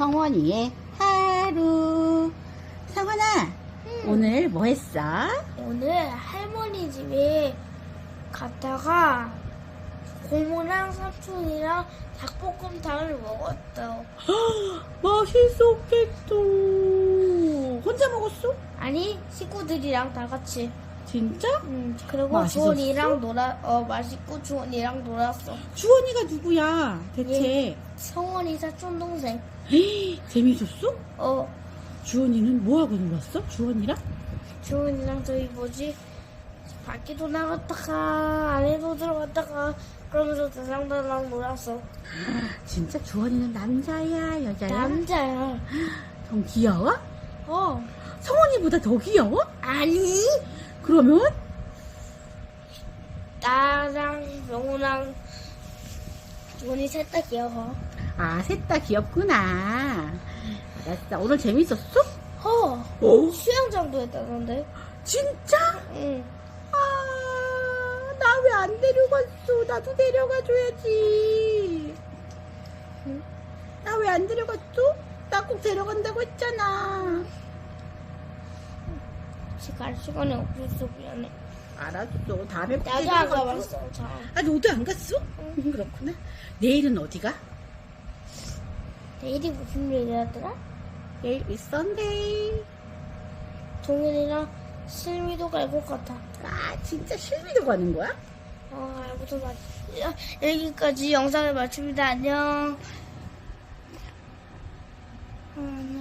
성원이의 하루. 성원아, 오늘 뭐 했어? 오늘 할머니 집에 갔다가 고모랑 삼촌이랑 닭볶음탕을 먹었어. 맛있었겠어. 혼자 먹었어? 아니 식구들이랑 다 같이. 진짜? 음, 그리고 맛있었어? 주원이랑 놀아 어 맛있고 주원이랑 놀았어. 주원이가 누구야, 대체? 성원이 사촌 동생. 재밌었어? 어 주원이는 뭐하고 놀았어? 주원이랑? 주원이랑 저희 뭐지 밖에도 나갔다가 안에도 들어갔다가 그러면서 대상들랑 놀았어. 진짜 주원이는 남자야, 여자야? 남자야. 좀 귀여워? 어 성원이보다 더 귀여워? 아니. 그러면? 나랑 명호랑 주원이 셋다 귀여워. 아, 셋 다 귀엽구나. 알았어. 오늘 재밌었어? 어. 어? 수영장도 했다던데. 진짜? 응. 아, 나 왜 안 데려갔어? 나도 데려가줘야지. 나왜 안 데려갔어? 나 꼭 데려간다고 했잖아. 갈 시간이 없어서 미안해. 알았어. 다음에 꼭 나도 안. 가봤어. 자. 아, 너도 안 갔어? 응, 그렇구나. 내일은 어디가? 내일이 무슨 요일이었더라? 내일 윗선데이. 동현이랑 실미도 갈 것 같아. 아, 진짜 실미도 가는 거야? 어, 알고서 맞. 야, 여기까지 영상을 마칩니다. 안녕. 음.